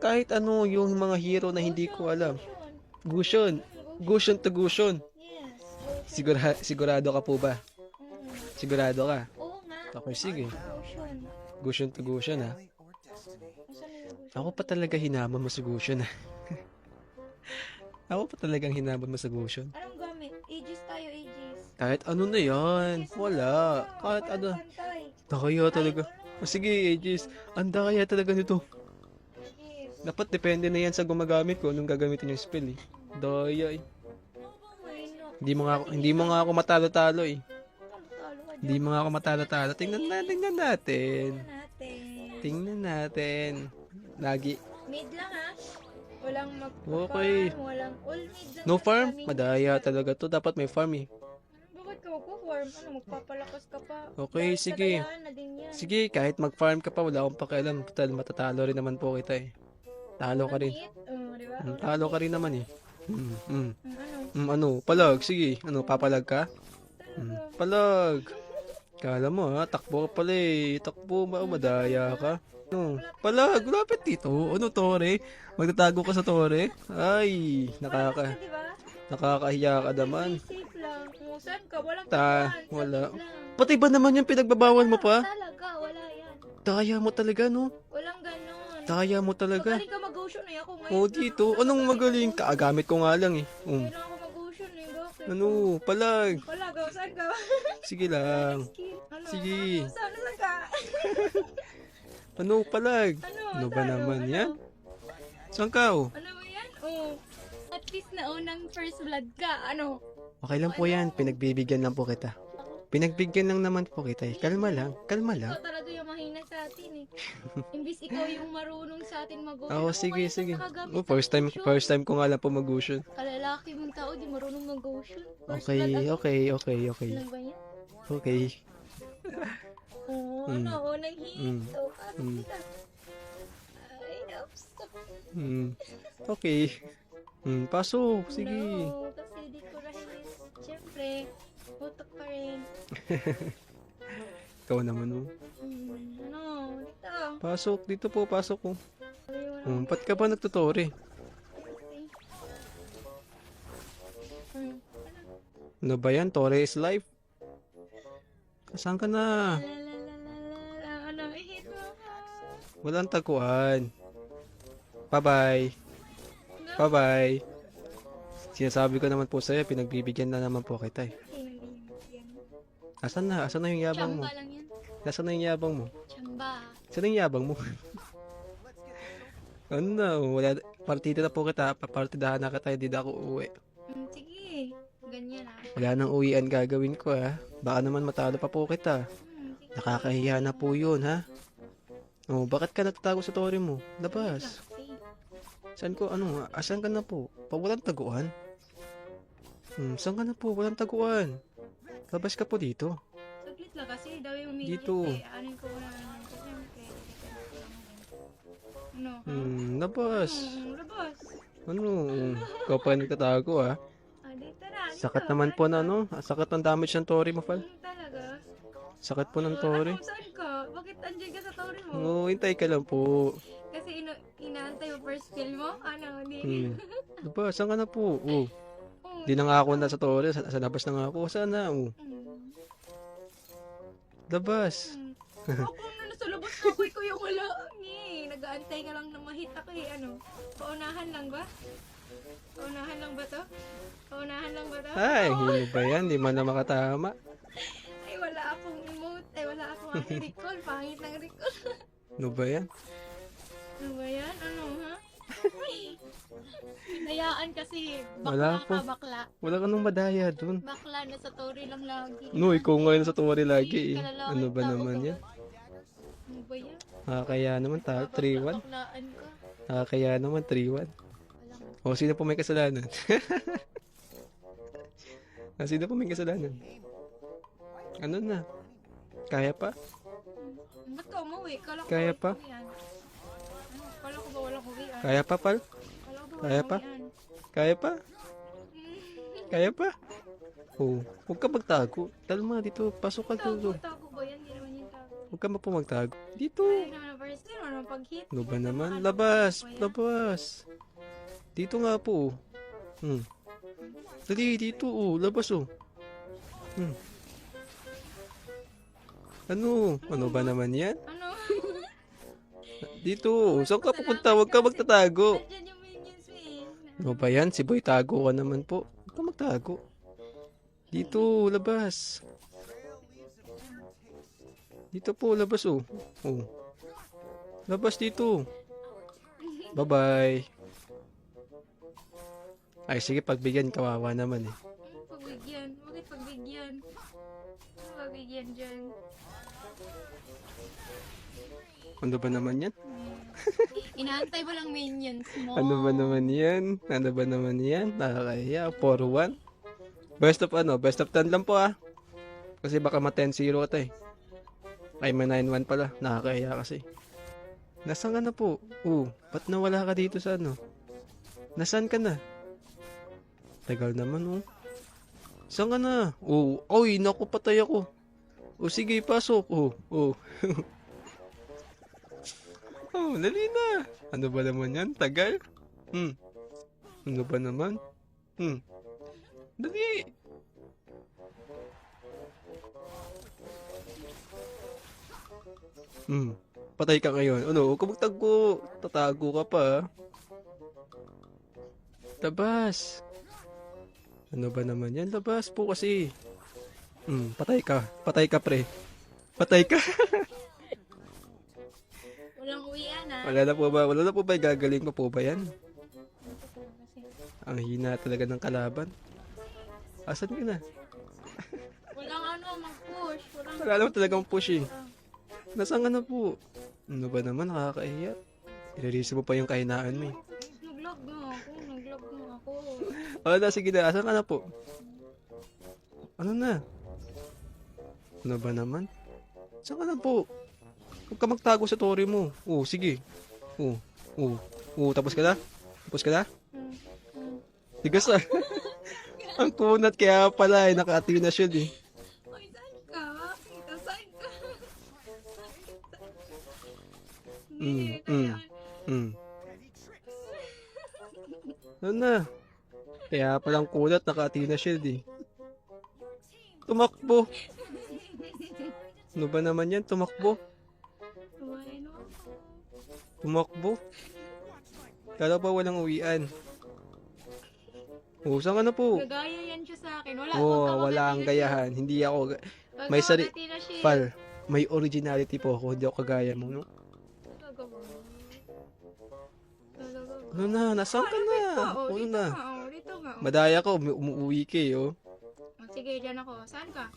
Kahit ano yung mga hero na hindi ko alam. Gushon. Gushon to Gushon. Sigura, sigurado ka po ba? Sigurado ka? Oo nga. Okay, sige. Gushon to Gushon ha. Ako pa talaga hinamon mo sa Gushon ha. Ako pa talagang hinamon mo sa Gushon. Anong gamit? Aegis tayo, Aegis. Kahit ano na yan. Wala. Kahit ano. Nakaya talaga. O sige, Aegis. Anda kaya talaga nito. Dapat depende na yan sa gumagamit ko anong gagamitin yung spell eh. Daya eh. Hindi mo nga ako, hindi mo nga ako matalo-talo eh. Hindi mo nga ako matalo-talo. Tingnan natin, tingnan natin. Tingnan natin. Lagi. Mid lang ha. Walang magpa Okay. walang all mid lang. No farm? Madaya talaga to. Dapat may farm eh. Bakit ka magpa-farm? Ano, magpapalakas ka pa? Okay, sige. na. Sige, kahit mag-farm ka pa, wala akong pakialam. Total, matatalo rin naman po kita eh. Talo ka rin. Mid? Oo, di ba? Mm, talo ka rin naman eh. Mm, mm. Mm, Ano? Mm, ano, palag, sige. Ano, papalag ka? Mm, palag. Kala mo ha, takbo ka pala eh. Takbo, ma madaya ka. Ano, palag, lapit dito. Ano, tore? Magtatago ka sa tore? Ay, nakaka, ba? nakakahiya ka naman. Saan ka, walang Ta, wala. Pati ba naman yung pinagbabawal mo pa? Talaga, wala yan. Daya mo talaga, no? Walang ganon. Daya mo talaga. Magaling ka mag-ocean eh. Ako ngayon. Oh, dito. Anong magaling? Kaagamit ko nga lang eh. Um, Kailangan ko mag-ocean eh. Bakit? ano, palag. Wala ka, saan ka? Sige lang. Skill. Ano? Sige. Ano? Saan, saan ka? Ano, palag? Ano? Ano ba naman Ano? yan? Saan ka, oh? Ano ba yan? Oh. At least naunang first blood ka. Ano? Okay lang po yan. Pinagbibigyan lang po kita. Pinagbigyan lang naman po kita eh. Kalma lang. Kalma lang. Ikaw talaga yung mahina sa atin eh. Imbis ikaw yung marunong sa atin mag-ocean. Oo, Ako sige, sige. Oh, first time, first time ko nga lang po mag-ocean. Kalalaki mong tao, di marunong mag-ocean. Okay, ako. okay, okay, okay. Ano ba yan? Okay. Oo, Mm. ano, unang hit. Mm. Oh, paano Mm. Ay, oops. Hmm. Okay. Hmm, pasok. Sige. No, Ikaw naman, oh. Ano, dito. Pasok. Dito po, pasok po. Ayun, Hmm, ba't ka pa nagtutore? Ano ba yan? Tore is life? Saan ka na? ano. Walang taguan. Bye-bye. Bye-bye. Sinasabi ko naman po sa'yo, pinagbibigyan na naman po kita eh. Asan na? Asan na yung yabang mo? Chamba lang yan. Nasaan na yung yabang mo? Chamba. Saan yung yabang mo? ano na? Wala, partida na po kita. Papartidahan na kita, hindi na ako uuwi. Mm, sige, ganyan ah. Wala nang uwian gagawin ko ha. Baka naman matalo pa po kita. Mm, sige. Nakakahiya na po yun ha. Oh, bakit ka natatago sa tori mo? Labas. Saan ko, ano, asan ka na po? Pa walang taguan? Hmm, saan ka na po? Walang taguan. Labas ka po dito. Saglit lang kasi daw yung may Dito. eh. Ano ko na ano? Hmm, labas. Mm, labas. Ano? Ikaw pa nagtatago ha. Ah, dito na. dito. Sakit naman po na ano. Sakit ng damage ng tori mo, Fal. Mm, talaga. Sakit po ng Ah, tori. Ano, saan ka? Bakit andyan ka sa tori mo? Oo, hintay ka lang po. Kasi ino inaantay mo first kill mo? Ano, hindi. Hmm. Labas, saan ka na po? Oh. Oh, Di na nga ako na sa tori. Sa, sa labas na nga ako. Saan na? Oh. Labas. Ako na nasa labas ko, ako ikaw yung wala. Eh, nag-aantay ka lang na mahit ako eh. Ano, paunahan lang ba? Paunahan lang ba to? Paunahan lang ba to? Ay, Oo. hindi ba yan? Di man na makatama. Ay, wala akong emote. Ay, wala akong ano, recall. Pangit ng recall. Ano ba yan? Hinayaan kasi. Wala Bakla po. ka, bakla. Wala ka nung madaya dun. Bakla na sa tori lang lagi. No, ikaw ngayon sa tuwari lagi eh. Kalalaki Ano ba tao naman ka yan? Ano ba yan? Ah, kaya naman ta, 3-1. Baklaan ka. Ah, kaya naman 3-1. Walang O, sino po may kasalanan? ah, sino po may kasalanan? Ano na? Kaya pa? Ba't ka umuwi? Kala ko Kaya pa? Ano? Kala ko ba walang uwian? Kaya pa, pal? Kaya pa? Kaya pa? Kaya pa? Oh, huwag ka magtago. Talma dito, pasok ka dito. tago ba yan? Hindi naman yung tago. Huwag ka po magtago. Dito. Ay, naman first year, ano ano, pag hit. Ano ba hit naman? ano, Labas! ano? Labas! Dito nga po. oh. Hmm. Dali, dito oh. Labas oh. Hmm. Ano? Ano ba naman yan? Ano? Dito. oh. Saan ka pupunta? Huwag ka magtatago. Eh. Ano ba yan? Si Boy, tago ka naman po. Huwag ka magtago. Dito, labas. Dito po, labas oh. Oh. Labas dito. Bye-bye. Ay, sige, pagbigyan, kawawa naman eh. Pagbigyan. Bakit pagbigyan? Pagbigyan dyan? Ano ba naman yan? Inaantay mo lang minions mo. Ano ba naman yan? Ano ba naman yan? Nakakaya, 4-1. Best of ano? Best of 10 lang po ah. Kasi baka ma-10-0 ka eh. Ay, may 9-1 pala. Nakakaya kasi. Nasaan ka na po? Oo, ba't nawala ka dito sa ano? Nasaan ka na? Tagal naman oh. Saan ka na? Oo, oy, naku, patay ako. O sige, pasok. Oh, oh. oh, dali na. Ano ba naman yan? Tagal? Hmm. Ano ba naman? Hmm. Dali. Hmm. Patay ka ngayon. Ano? Huwag ka magtago. Tatago ka pa. Labas. Ano ba naman yan? Labas po kasi. Hmm. Patay ka. Patay ka, pre. Patay ka. Ah. Wala na po ba? Wala na po ba? Gagaling pa po ba yan? Ang hina talaga ng kalaban. Asan ka na? Walang ano, mag-push. Walang Wala naman talagang push eh. Nasaan ka na po? Ano ba naman? Nakakahiya. Ilirisi mo pa yung kahinaan mo eh. Nag-log na ako. Nag-log na ako. Wala na, sige na. Asan ka na po? Ano na? Ano ba naman? Saan ka na po? Huwag ka magtago sa tori mo. Oo, sige. Oo, oo. Oo, tapos ka na? Tapos ka na? Tigas ah. Ang kunat kaya pala eh. Nakati na shield eh. Saan ka? Kita, saan ka? Mm, mm. Hmm. Ano na? Kaya palang kunat nakati na shield eh. Tumakbo. Ano ba naman yan? Tumakbo. Tumakbo. Kala pa walang uwian. Oh, saan ka na po? Gagaya yan siya sa akin. Wala. Oh, ka wala ang gayahan. Hindi ako. Huwag may sari- pal, may originality po ako. Hindi ako kagaya mo, no? Ano na? Nasaan ka na? Oh, Ano na? oh, dito nga. oh. Madaya ka, umi- umuwi ka eh, oh. Oh, Sige, dyan ako. Saan ka?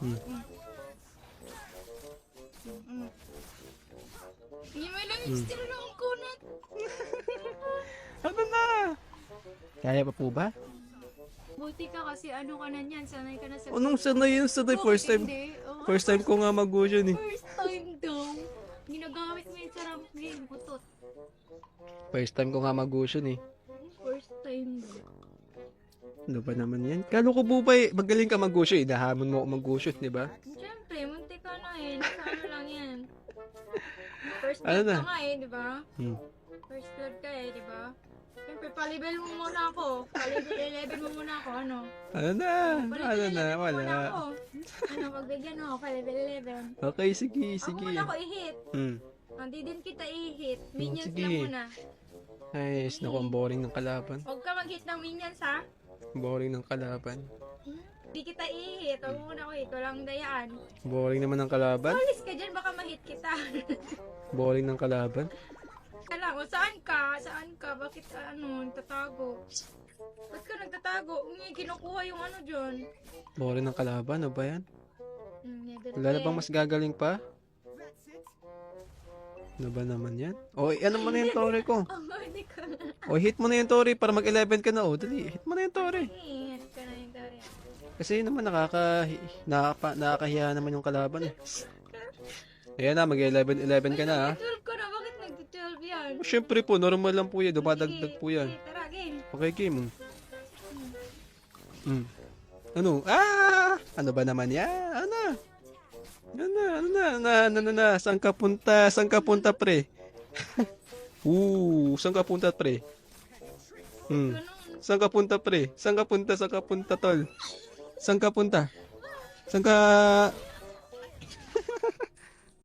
Hmm. Mm. Mm. May lang Hmm. still na ang kunat. Ano na? Kaya pa po ba? Buti ka kasi ano ka na niyan. Sanay ka na sa... Anong sanay yun? Sanay first time. hindi? First time ko nga mag-ocean eh. First time daw. Ginagamit mo yung sarap game. Butot. First time ko nga mag-ocean eh. First time daw. Ano ba naman yan? Kalo ko po ba eh, magaling ka mag-ocean eh. Nahamon mo ako mag-ocean, di ba? Siyempre, munti ka na eh. Nasa ano lang yan. First Ano blood na? ka nga eh, di ba? Hmm. First blood ka eh, di ba? Siyempre, palibel mo muna ako. Palibel 11 mo muna ako, ano? Ano na? Palibel Ano na? 11 mo muna Wala. ako. Ano, pagbigyan mo ako, palibel 11. Okay, sige, Ako sige. muna ako i-hit. Hmm. Hindi din kita i-hit. Minions sige. lang muna. Nice. Naku, ang boring ng kalaban. Huwag ka mag-hit ng minions, ha? Boring ng kalaban. Hindi kita i-hit. Huwag muna ako hit. Walang dayaan. Boring naman ng kalaban. Alis ka dyan, baka ma-hit kita. Boring ng kalaban. Alam mo, saan ka? Saan ka? Bakit ano, nagtatago? Ba't ka nagtatago? Hindi, kinukuha yung ano dyan. Boring ng kalaban. Ano ba yan? Never Wala na bang mas gagaling pa? Ano ba naman yan? O, ano mo na yung tore ko? Oh, ko. O, hit mo na yung tore para mag-11 ka na. O, dali. Hit mo na yung tore. Hit ka na yung Dory. Kasi naman nakaka, nakaka nakakahiya naman yung kalaban eh. Ayan na, mag-11 11 ka na ha. 12 ko na, bakit nag-12 yan? Siyempre po, normal lang po yan. Dumadagdag po yan. Sige, tara, game. Okay, game. Mm. Ano? Ah! Ano ba naman yan? Ano? Ano na, ano na, ano na, ano na, na, saan ka punta, saan ka punta, pre? Oo, saan ka punta, pre? Hmm. Saan ka punta, pre? Saan ka punta, saan ka punta, tol? Saan ka punta? Saan ka